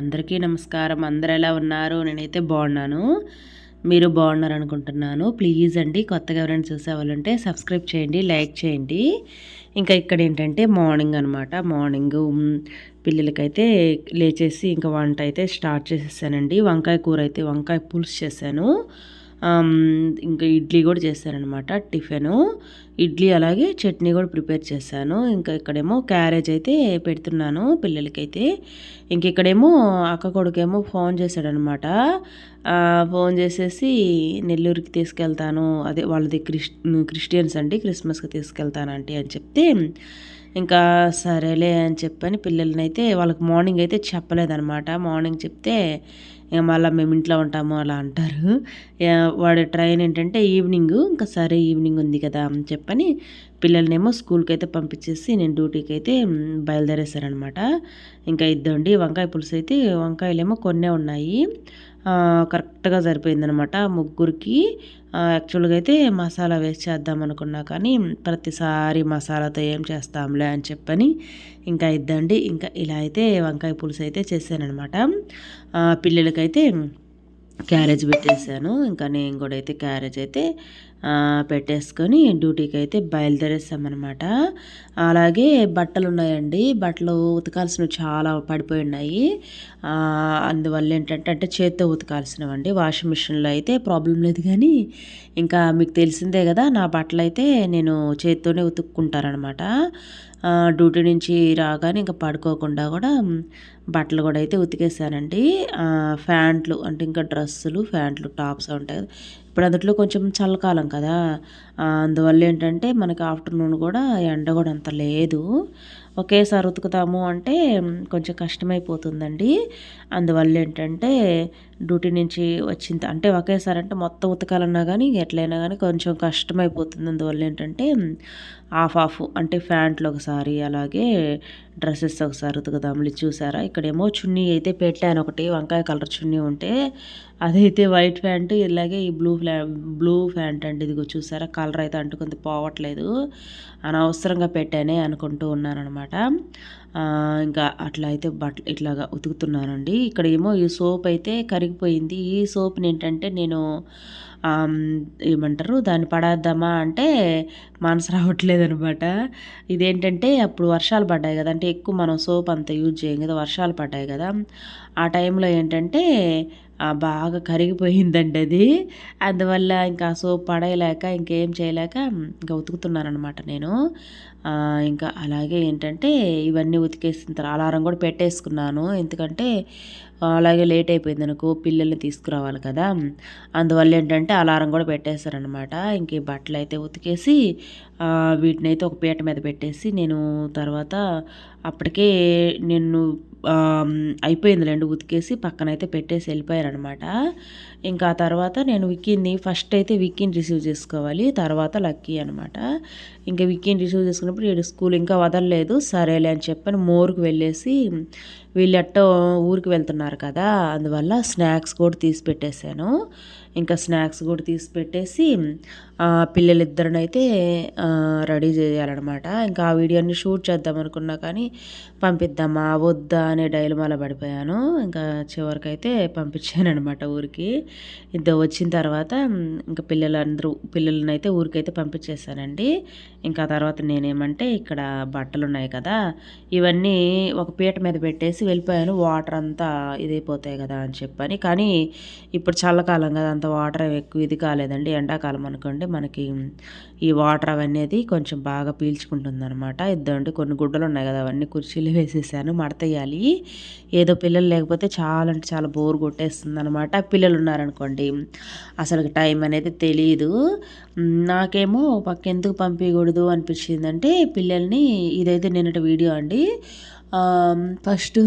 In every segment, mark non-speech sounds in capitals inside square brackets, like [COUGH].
అందరికీ నమస్కారం. అందరు ఎలా ఉన్నారు? నేనైతే బాగున్నాను. మీరు బాగున్నారు అనుకుంటున్నాను ప్లీజ్ అండి కొత్తగా ఎవరైనా చూసేవాళ్ళంటే సబ్స్క్రైబ్ చేయండి లైక్ చేయండి. ఇంకా ఇక్కడ ఏంటంటే మార్నింగ్ అనమాట మార్నింగ్ పిల్లలకైతే లేచేసి ఇంకా వంట అయితే స్టార్ట్ చేసేసానండి. వంకాయ కూర అయితే వంకాయ పులుసు చేశాను. ఇంకా ఇడ్లీ కూడా చేశానమాట టిఫిను. ఇడ్లీ అలాగే చట్నీ కూడా ప్రిపేర్ చేశాను. ఇంకా ఇక్కడేమో క్యారేజ్ అయితే పెడుతున్నాను పిల్లలకైతే. ఇంక ఇక్కడేమో అక్క కొడుకేమో ఫోన్ చేశాడనమాట ఫోన్ చేసేసి నెల్లూరుకి తీసుకెళ్తాను. అదే వాళ్ళది క్రిస్ క్రిస్టియన్స్ అండి క్రిస్మస్కి తీసుకెళ్తానంటే అని చెప్తే ఇంకా సరేలే అని చెప్పని పిల్లల్ని అయితే వాళ్ళకి మార్నింగ్ అయితే చెప్పలేదనమాట మార్నింగ్ చెప్తే మళ్ళీ మేము ఇంట్లో ఉంటాము అలా అంటారు. వాడి ట్రైన్ ఏంటంటే ఈవినింగ్ ఇంకా సరే ఈవినింగ్ ఉంది కదా అని చెప్పని పిల్లల్నేమో స్కూల్కి అయితే పంపించేసి నేను డ్యూటీకి అయితే బయలుదేరేశారనమాట. ఇంకా ఇద్దండి వంకాయ పులుసు అయితే వంకాయలేమో కొన్నే ఉన్నాయి. కరెక్ట్గా సరిపోయిందనమాట ముగ్గురికి. యాక్చువల్గా అయితే మసాలా వేసి చేద్దాం అనుకున్నా కానీ ప్రతిసారి మసాలాతో ఏం చేస్తాంలే అని చెప్పని ఇంకా ఇద్దండి. ఇంకా ఇలా అయితే వంకాయ పులుసు అయితే చేశానమాట పిల్లలకైతే క్యారేజ్ పెట్టేశాను. ఇంకా నేను కూడా అయితే క్యారేజ్ అయితే పెట్టేసుకొని డ్యూటీకి అయితే బయలుదేరేసామన్నమాట. అలాగే బట్టలు ఉన్నాయండి బట్టలు ఉతకాల్సినవి చాలా పడిపోయి ఉన్నాయి అందువల్ల ఏంటంటే అంటే చేత్తో ఉతకాల్సినవండి. వాషింగ్ మిషన్లో అయితే ప్రాబ్లం లేదు కానీ ఇంకా మీకు తెలిసిందే కదా నా బట్టలు అయితే నేను చేత్తోనే ఉతుక్కుంటారనమాట డ్యూటీ నుంచి రాగానే ఇంకా పడుకోకుండా కూడా బట్టలు కూడా అయితే ఉతికేసానండి. ఫ్యాంట్లు అంటే ఇంకా డ్రెస్సులు ఫ్యాంట్లు టాప్స్ ఉంటాయి ఇప్పుడు అందులో కొంచెం చల్లకాలం కదా. అందువల్ల ఏంటంటే మనకి ఆఫ్టర్నూన్ కూడా ఎండ కూడా అంత లేదు. ఒకేసారి ఉతుకుతాము అంటే కొంచెం కష్టమైపోతుందండి. అందువల్ల ఏంటంటే డ్యూటీ నుంచి వచ్చింది అంటే ఒకేసారి అంటే మొత్తం ఉతకాలన్నా కానీ ఎట్లయినా కానీ కొంచెం కష్టమైపోతుంది. అందువల్ల ఏంటంటే ఆఫ్ ఆఫ్ అంటే ప్యాంట్లు ఒకసారి అలాగే డ్రెస్సెస్ ఒకసారి ఉతుకుదాములు చూసారా? ఇక్కడేమో చున్నీ అయితే పెట్టాను. ఒకటి వంకాయ కలర్ చున్నీ ఉంటే అదైతే వైట్ ప్యాంట్ ఇలాగే ఈ బ్లూ ఫ్లా బ్లూ ప్యాంట్ అండి. ఇదిగో చూసారా? కలర్ అయితే అంటుకుంది పోవట్లేదు. అనవసరంగా పెట్టానే అనుకుంటూ ఉన్నాను అనమాట ఇంకా అట్లా అయితే బట్టలు ఇట్లాగా ఉతుకుతున్నానండి. ఇక్కడ ఏమో ఈ సోప్ అయితే కరిగిపోయింది. ఈ సోప్ని ఏంటంటే నేను ఏమంటారు? దాన్ని పడేద్దామా అంటే మనసు రావట్లేదు అనమాట ఇదేంటంటే అప్పుడు వర్షాలు పడ్డాయి కదా. అంటే ఎక్కువ మనం సోప్ అంత యూజ్ చేయం కదా వర్షాలు పడ్డాయి కదా. ఆ టైంలో ఏంటంటే బాగా కరిగిపోయిందండి అది. అందువల్ల ఇంకా సోప్ పడేయలేక ఇంకేం చేయలేక ఇంకా ఉతుకుతున్నానమాట నేను. ఇంకా అలాగే ఏంటంటే ఇవన్నీ ఉతికేసిన తర్వాత అలారం కూడా పెట్టేసుకున్నాను. ఎందుకంటే అలాగే లేట్ అయిపోయింది అనుకో పిల్లల్ని తీసుకురావాలి కదా. అందువల్ల ఏంటంటే అలారం కూడా పెట్టేశారనమాట ఇంక బట్టలు అయితే ఉతికేసి వీటిని అయితే ఒక పీట మీద పెట్టేసి నేను తర్వాత అప్పటికే నేను అయిపోయిందిలేండి ఉతికేసి పక్కనైతే పెట్టేసి వెళ్ళిపోయారనమాట ఇంకా ఆ తర్వాత నేను విక్కీని ఫస్ట్ అయితే విక్కీని రిసీవ్ చేసుకోవాలి తర్వాత లక్కీ అనమాట ఇంకా విక్కీని రిసీవ్ చేసుకున్నప్పుడు వీడు స్కూల్ ఇంకా వదలలేదు సరేలే అని చెప్పని మోరుకు వెళ్ళేసి వీళ్ళు ఎట్టో ఊరికి వెళ్తున్నారు కదా అందువల్ల స్నాక్స్ కూడా తీసి పెట్టేశాను. ఇంకా స్నాక్స్ కూడా తీసి పెట్టేసి పిల్లలిద్దరినైతే రెడీ చేయాలన్నమాట. ఇంకా ఆ వీడియోని షూట్ చేద్దాం అనుకున్నా కానీ పంపిద్దామా వద్దా అనే డైలమాలో పడిపోయాను. ఇంకా చివరికైతే పంపించాను అనమాట ఊరికి. ఇంత వచ్చిన తర్వాత ఇంకా పిల్లలందరూ పిల్లలని అయితే ఊరికైతే పంపించేశానండి. ఇంకా తర్వాత నేనేమంటే ఇక్కడ బట్టలు ఉన్నాయి కదా ఇవన్నీ ఒక పీట మీద పెట్టేసి వెళ్ళిపోయాను. వాటర్ అంతా ఇదైపోతాయి కదా అని చెప్పని. కానీ ఇప్పుడు చల్లకాలం కదా అంత వాటర్ ఎక్కువ ఇది కాలేదండి. ఎండాకాలం అనుకోండి మనకి ఈ వాటర్ అవన్నీ కొంచెం బాగా పీల్చుకుంటుంది అనమాట ఇద్దండి కొన్ని గుడ్డలు ఉన్నాయి కదా అవన్నీ కుర్చీలు వేసేసాను మడతయ్యాలి. ఏదో పిల్లలు లేకపోతే చాలా అంటే చాలా బోర్ కొట్టేస్తుంది అనమాట పిల్లలు ఉన్నారనుకోండి అసలు టైం అనేది తెలియదు నాకేమో పక్క ఎందుకు పంపించకూడదు అనిపించిందంటే పిల్లల్ని ఇదైతే నిన్నటి వీడియో అండి ఫస్ట్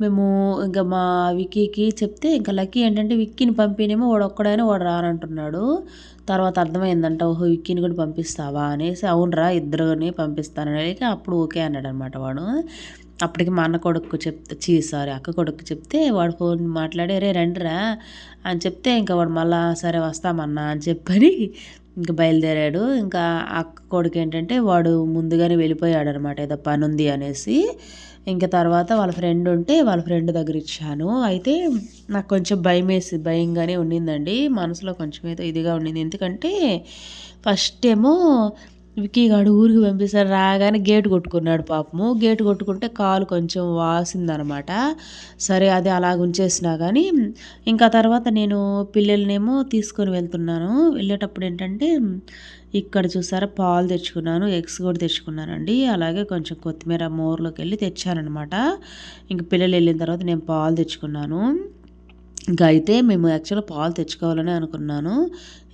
మేము ఇంకా మా విక్కీకి చెప్తే ఇంకా లక్కీ ఏంటంటే విక్కీని పంపినేమో వాడు ఒక్కడైనా వాడు రానంటున్నాడు. తర్వాత అర్థమైందంట ఓహో విక్కీని కూడా పంపిస్తావా? అనేసి అవునరా ఇద్దరుని పంపిస్తానని. అప్పుడు ఓకే అన్నాడు అనమాట వాడు. అప్పటికి మా అన్న కొడుకు చెప్తే చీ సారీ అక్క కొడుకు చెప్తే వాడు ఫోన్ మాట్లాడి రే రండిరా అని చెప్తే ఇంకా వాడు మళ్ళా సరే వస్తామన్నా అని చెప్పని ఇంకా బయలుదేరాడు. ఇంకా అక్క కొడుకు ఏంటంటే వాడు ముందుగానే వెళ్ళిపోయాడు అనమాట ఏదో పని ఉంది అనేసి. ఇంకా తర్వాత వాళ్ళ ఫ్రెండ్ ఉంటే వాళ్ళ ఫ్రెండ్ దగ్గర ఇచ్చాను. అయితే నాకు కొంచెం భయం వేసి భయంగానే ఉండిందండి. మనసులో కొంచెం ఏదో ఇదిగా ఉండింది. ఎందుకంటే ఫస్ట్ ఏమో విక్కీ గాడు ఊరికి పంపిస్తారు రాగానే గేట్ కొట్టుకున్నాడు పాపము. గేట్ కొట్టుకుంటే కాలు కొంచెం వాసిందనమాట. సరే అది అలా ఉంచేసినా కానీ ఇంకా తర్వాత నేను పిల్లల్నేమో తీసుకొని వెళ్తున్నాను. వెళ్ళేటప్పుడు ఏంటంటే ఇక్కడ చూసారా పాలు తెచ్చుకున్నాను ఎగ్స్ కూడా తెచ్చుకున్నానండి. అలాగే కొంచెం కొత్తిమీర మోర్లోకి వెళ్ళి తెచ్చానమాట ఇంక పిల్లలు వెళ్ళిన తర్వాత నేను పాలు తెచ్చుకున్నాను. ఇంకా అయితే మేము యాక్చువల్గా పాలు తెచ్చుకోవాలని అనుకున్నాను.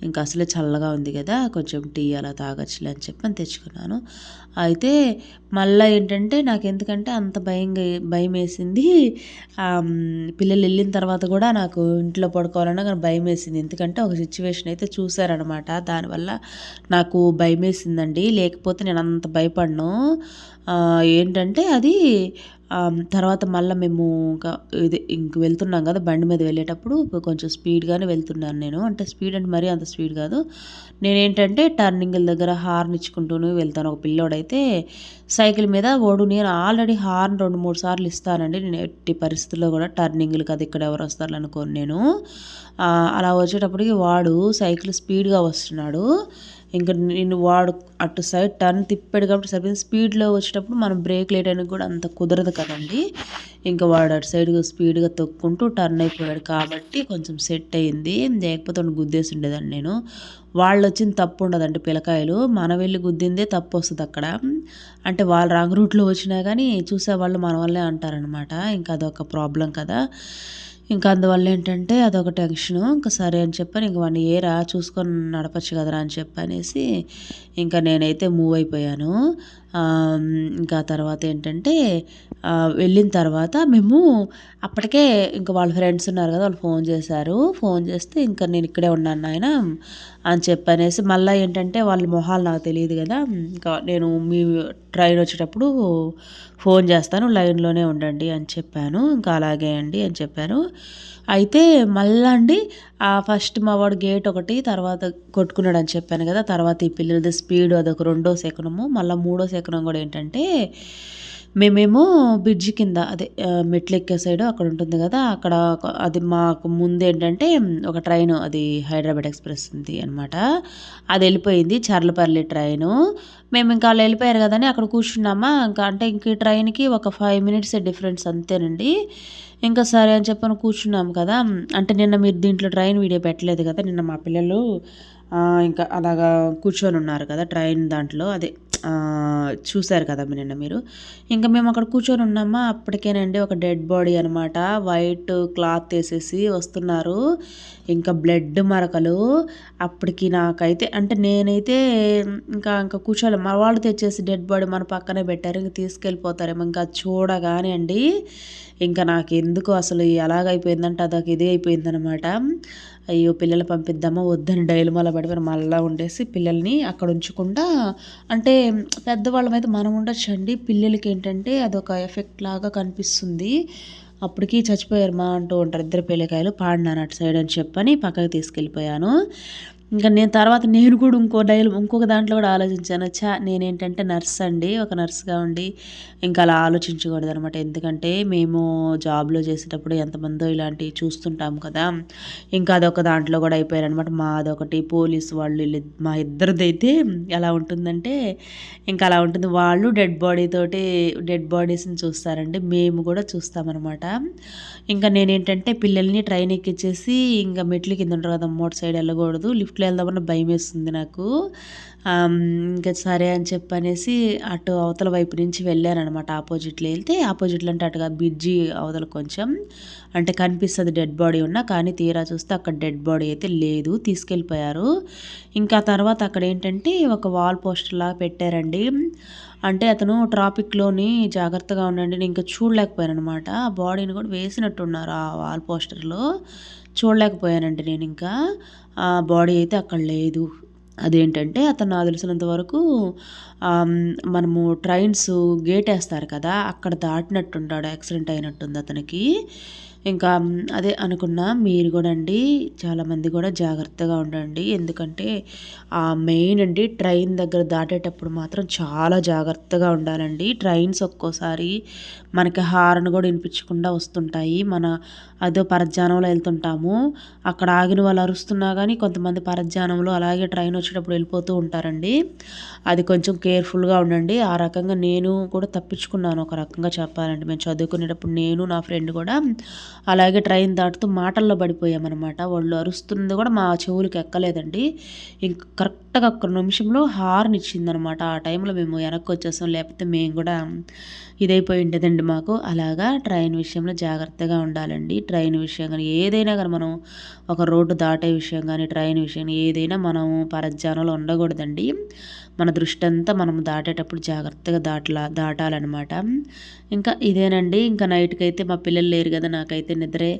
ఇంకా అసలే చల్లగా ఉంది కదా కొంచెం టీ అలా తాగొచ్చులే అని చెప్పి అని తెచ్చుకున్నాను. అయితే మళ్ళీ ఏంటంటే నాకు ఎందుకంటే అంత భయంగా భయం వేసింది. పిల్లలు వెళ్ళిన తర్వాత కూడా నాకు ఇంట్లో పడుకోవాలన్నా కానీ భయం వేసింది. ఎందుకంటే ఒక సిచ్యువేషన్ అయితే చూశారనమాట దానివల్ల నాకు భయం వేసిందండి. లేకపోతే నేను అంత భయపడను. ఏంటంటే అది తర్వాత మళ్ళీ మేము ఇంకా ఇది ఇంక వెళ్తున్నాం కదా బండి మీద వెళ్ళేటప్పుడు కొంచెం స్పీడ్గానే వెళ్తున్నాను నేను. అంటే స్పీడ్ అంటే మరీ అంత స్పీడ్ కాదు. నేనేంటంటే టర్నింగ్ల దగ్గర హార్న్ ఇచ్చుకుంటూనే వెళ్తాను. ఒక పిల్లోడైతే సైకిల్ మీద ఓడు. నేను ఆల్రెడీ హార్న్ రెండు మూడు సార్లు ఇస్తానండి. నేను ఎట్టి పరిస్థితుల్లో కూడా టర్నింగ్లు కదా. ఇక్కడ ఎవరు వస్తారు అనుకోను నేను. అలా వచ్చేటప్పటికి వాడు సైకిల్ స్పీడ్గా వస్తున్నాడు. ఇంకా నేను వాడు అటు సైడ్ టర్న్ తిప్పాడు కాబట్టి సరిపోయింది. స్పీడ్లో వచ్చేటప్పుడు మనం బ్రేక్ లేయడానికి కూడా అంత కుదరదు కదండి. ఇంకా వాడు అటు సైడ్ స్పీడ్గా తొక్కుంటూ టర్న్ అయిపోయాడు కాబట్టి కొంచెం సెట్ అయ్యింది లేకపోతే గుద్దేసి ఉండేదాన్ని నేను. వాళ్ళు వచ్చిన తప్పు ఉండదండి పిల్లకాయలు. మన వెళ్ళి గుద్దిందే తప్పు వస్తుంది అక్కడ. అంటే వాళ్ళు రాంగ్ రూట్లో వచ్చినా కానీ చూసే వాళ్ళు మన వల్లే అంటారనమాట ఇంకా అదొక ప్రాబ్లం కదా. ఇంకా అందువల్ల ఏంటంటే అదొక టెన్షను. ఇంకా సరే అని చెప్పని ఇంక వన్ ఇయర్ చూసుకొని నడపచ్చు కదరా అని చెప్పి అనేసి ఇంకా నేనైతే మూవ్ అయిపోయాను. ఇంకా తర్వాత ఏంటంటే వెళ్ళిన తర్వాత మేము అప్పటికే ఇంకా వాళ్ళ ఫ్రెండ్స్ ఉన్నారు కదా వాళ్ళు ఫోన్ చేశారు. ఫోన్ చేస్తే ఇంకా నేను ఇక్కడే ఉన్నాను ఆయన అని చెప్పనేసి మళ్ళీ ఏంటంటే వాళ్ళ మొహాలు నాకు తెలియదు కదా ఇంకా నేను మీ ట్రైన్ వచ్చేటప్పుడు ఫోన్ చేస్తాను లైన్లోనే ఉండండి అని చెప్పాను. ఇంకా అలాగే అండి అని చెప్పాను. అయితే మళ్ళా అండి ఫస్ట్ మా వాడు గేట్ ఒకటి తర్వాత కొట్టుకున్నాడు అని చెప్పాను కదా తర్వాత ఈ పిల్లలది స్పీడ్ అదొక రెండో సెకనము మళ్ళీ మూడో ఎక్కడం కూడా ఏంటంటే మేమేమో బ్రిడ్జి కింద అదే మెట్లు ఎక్కే సైడ్ అక్కడ ఉంటుంది కదా అక్కడ అది మాకు ముందు ఏంటంటే ఒక ట్రైన్ అది హైదరాబాద్ ఎక్స్ప్రెస్ ఉంది అనమాట అది వెళ్ళిపోయింది చర్లపల్లి ట్రైను. మేము ఇంకా వాళ్ళు వెళ్ళిపోయారు కదని అక్కడ కూర్చున్నామా ఇంకా అంటే ఇంక ఈ ట్రైన్కి ఒక ఫైవ్ మినిట్స్ డిఫరెన్స్ అంతేనండి. ఇంకా సరే అని చెప్పని కూర్చున్నాము కదా అంటే నిన్న మీరు దీంట్లో ట్రైన్ వీడియో పెట్టలేదు కదా నిన్న మా పిల్లలు ఇంకా అలాగా కూర్చొని ఉన్నారు కదా ట్రైన్ దాంట్లో అదే. చూశారు కదా నిన్న మీరు. ఇంకా మేము అక్కడ కూర్చొని ఉన్నామా? అప్పటికేనండి ఒక డెడ్ బాడీ అనమాట వైట్ క్లాత్ వేసేసి వస్తున్నారు. ఇంకా బ్లడ్ మరకలు. అప్పటికి నాకైతే అంటే నేనైతే ఇంకా ఇంకా కూర్చోలే. మా వాళ్ళు తెచ్చేసి డెడ్ బాడీ మన పక్కనే పెట్టారు. ఇంకా తీసుకెళ్ళిపోతారేమో. ఇంకా చూడగానే అండి ఇంకా నాకు ఎందుకు అసలు ఎలాగైపోయిందంటే అదొక ఇదే అయిపోయిందనమాట అయ్యో పిల్లలు పంపిద్దామా వద్దని డైలమాల పడిపోయిన మళ్ళా ఉండేసి పిల్లల్ని అక్కడ ఉంచకుండా అంటే పెద్దవాళ్ళమైతే మనం ఉండొచ్చండి. పిల్లలకి ఏంటంటే అదొక ఎఫెక్ట్ లాగా కనిపిస్తుంది. అప్పటికి చచ్చిపోయారు మా అంటూ ఉంటారు. ఇద్దరు పిల్లకాయలు పాడినాను అటు సైడ్ అని చెప్పని పక్కకి తీసుకెళ్ళిపోయాను. ఇంకా నేను తర్వాత నేను కూడా ఇంకో డైల్ ఇంకొక దాంట్లో కూడా ఆలోచించాను. చా నేనేంటంటే నర్స్ అండి ఒక నర్స్గా ఉండి ఇంకా అలా ఆలోచించకూడదు అనమాట ఎందుకంటే మేము జాబ్లో చేసేటప్పుడు ఎంతమందో ఇలాంటివి చూస్తుంటాం కదా. ఇంకా అదొక దాంట్లో కూడా అయిపోయారు అనమాట మాదొకటి పోలీస్ వాళ్ళు మా ఇద్దరిదైతే ఎలా ఉంటుందంటే ఇంకా అలా ఉంటుంది. వాళ్ళు డెడ్ బాడీతోటి డెడ్ బాడీస్ని చూస్తారండి. మేము కూడా చూస్తామన్నమాట ఇంకా నేనేంటంటే పిల్లల్ని ట్రైన్ ఎక్కించేసి ఇంకా మెట్లు కింద ఉంటారు కదా. మోటార్ సైడ్ వెళ్ళకూడదు. లిఫ్ట్ లిఫ్ట్లో వెళ్దామన్న భయం వేస్తుంది నాకు. ఇంకా సరే అని చెప్పనేసి అటు అవతల వైపు నుంచి వెళ్ళానమాట ఆపోజిట్లో వెళ్తే ఆపోజిట్లో అంటే అటుగా బ్రిడ్జి అవతల కొంచెం అంటే కనిపిస్తుంది డెడ్ బాడీ ఉన్నా కానీ తీరా చూస్తే అక్కడ డెడ్ బాడీ అయితే లేదు తీసుకెళ్ళిపోయారు. ఇంకా తర్వాత అక్కడ ఏంటంటే ఒక వాల్ పోస్టర్ లాగా పెట్టారండి. అంటే అతను ట్రాఫిక్లోని జాగ్రత్తగా ఉండండి నేను ఇంకా చూడలేకపోయాను అనమాట ఆ బాడీని కూడా వేసినట్టున్నారు ఆ వాల్ పోస్టర్లో. చూడలేకపోయానండి నేను ఇంకా. ఆ బాడీ అయితే అక్కడ లేదు. అదేంటంటే అతను నాకు తెలిసినంత వరకు మనము ట్రైన్స్ గేట్ వేస్తారు కదా అక్కడ దాటినట్టుంటాడు యాక్సిడెంట్ అయినట్టుంది అతనికి. ఇంకా అదే అనుకున్నా మీరు కూడా అండి చాలామంది కూడా జాగ్రత్తగా ఉండండి. ఎందుకంటే ఆ మెయిన్ అండి ట్రైన్ దగ్గర దాటేటప్పుడు మాత్రం చాలా జాగ్రత్తగా ఉండాలండి. ట్రైన్స్ ఒక్కోసారి మనకి హార్న్ కూడా వినిపించకుండా వస్తుంటాయి. మన అదో పరధ్యానంలో వెళ్తుంటాము. అక్కడ ఆగిన వాళ్ళు అరుస్తున్నా కానీ కొంతమంది పరధ్యానంలో అలాగే ట్రైన్ వచ్చేటప్పుడు వెళ్ళిపోతూ ఉంటారండి. అది కొంచెం కేర్ఫుల్గా ఉండండి. ఆ రకంగా నేను కూడా తప్పించుకున్నాను. ఒక రకంగా చెప్పాలంటే మేము చదువుకునేటప్పుడు నేను నా ఫ్రెండ్ కూడా అలాగే ట్రైన్ దాటుతూ మాటల్లో పడిపోయామన్నమాట. వాళ్ళు అరుస్తుంది కూడా మా చెవులకి ఎక్కలేదండి. ఇంక కరెక్ట్గా ఒక్క నిమిషంలో హార్న్ ఇచ్చిందనమాట ఆ టైంలో మేము వెనక్కి వచ్చేసాం. లేకపోతే మేము కూడా ఇదైపోయి ఉండేదండి మాకు. అలాగా ట్రైన్ విషయంలో జాగ్రత్తగా ఉండాలండి. ట్రైన్ విషయం కానీ ఏదైనా కానీ మనం ఒక రోడ్డు దాటే విషయం కానీ ట్రైన్ విషయం ఏదైనా మనం పరధ్యానంలో ఉండకూడదండి. మన దృష్టి అంతా మనం దాటేటప్పుడు జాగ్రత్తగా దాటలా దాటాలన్నమాట. ఇంకా ఇదేనండి ఇంకా నైట్కి అయితే మా పిల్లలు లేరు కదా నాకైతే నిద్రే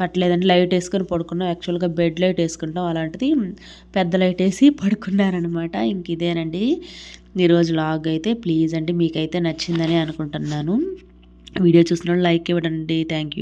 పట్టలేదండి. లైట్ వేసుకొని పడుకున్నాం. యాక్చువల్గా బెడ్ లైట్ వేసుకుంటాం. అలాంటిది పెద్ద లైట్ వేసి [LAUGHS] పడుకున్నారనమాట ఇంక ఇదేనండి. ఈరోజు లాగ్ అయితే ప్లీజ్ అండి మీకైతే నచ్చిందని అనుకుంటున్నాను. వీడియో చూసిన లైక్ ఇవ్వడండి. Thank you.